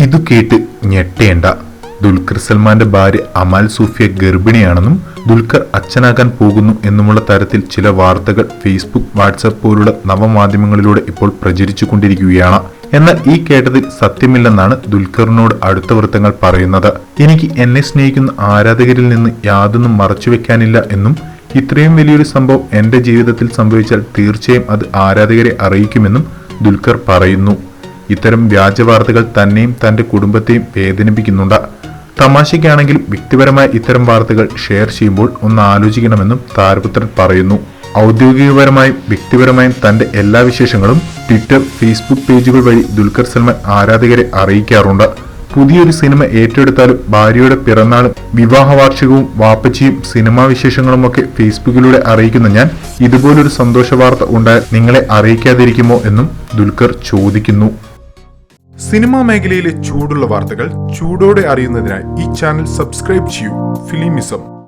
ഇതു കേട്ട് ഞെട്ടേണ്ട. ദുൽഖർ സൽമാന്റെ ഭാര്യ അമാൽ സൂഫിയ ഗർഭിണിയാണെന്നും ദുൽഖർ അച്ഛനാകാൻ പോകുന്നു എന്നുമുള്ള തരത്തിൽ ചില വാർത്തകൾ ഫേസ്ബുക്ക് വാട്സാപ്പ് പോലുള്ള നവമാധ്യമങ്ങളിലൂടെ ഇപ്പോൾ പ്രചരിച്ചു കൊണ്ടിരിക്കുകയാണ് എന്നാൽ ഈ കേട്ടതിൽ സത്യമില്ലെന്നാണ് ദുൽഖറിനോട് അടുത്ത വൃത്തങ്ങൾ പറയുന്നത്. എനിക്ക് എന്നെ സ്നേഹിക്കുന്ന ആരാധകരിൽ നിന്ന് യാതൊന്നും മറച്ചുവെക്കാനില്ല എന്നും ഇത്രയും വലിയൊരു സംഭവം എന്റെ ജീവിതത്തിൽ സംഭവിച്ചാൽ തീർച്ചയായും അത് ആരാധകരെ അറിയിക്കുമെന്നും ദുൽഖർ പറയുന്നു. ഇത്തരം വ്യാജവാർത്തകൾ തന്നെയും തന്റെ കുടുംബത്തെയും വേദനിപ്പിക്കുന്നുണ്ട്. തമാശയ്ക്കാണെങ്കിലും വ്യക്തിപരമായ ഇത്തരം വാർത്തകൾ ഷെയർ ചെയ്യുമ്പോൾ ഒന്ന് ആലോചിക്കണമെന്നും താരപുത്രൻ പറയുന്നു. ഔദ്യോഗികപരമായും വ്യക്തിപരമായും തന്റെ എല്ലാ വിശേഷങ്ങളും ട്വിറ്റർ ഫേസ്ബുക്ക് പേജുകൾ വഴി ദുൽഖർ സൽമാൻ ആരാധകരെ അറിയിക്കാറുണ്ട്. പുതിയൊരു സിനിമ ഏറ്റെടുത്താലും ഭാര്യയുടെ പിറന്നാളും വിവാഹ വാർഷികവും വാപ്പച്ചിയും സിനിമാ വിശേഷങ്ങളുമൊക്കെ ഫേസ്ബുക്കിലൂടെ അറിയിക്കുന്ന ഞാൻ ഇതുപോലൊരു സന്തോഷ വാർത്ത ഉണ്ടായാൽ നിങ്ങളെ അറിയിക്കാതിരിക്കുമോ എന്നും ദുൽഖർ ചോദിക്കുന്നു. സിനിമാ മേഖലയിലെ ചൂടുള്ള വാർത്തകൾ ചൂടോടെ അറിയുന്നതിനായി ഈ ചാനൽ സബ്സ്ക്രൈബ് ചെയ്യൂ. ഫിലിമിസം.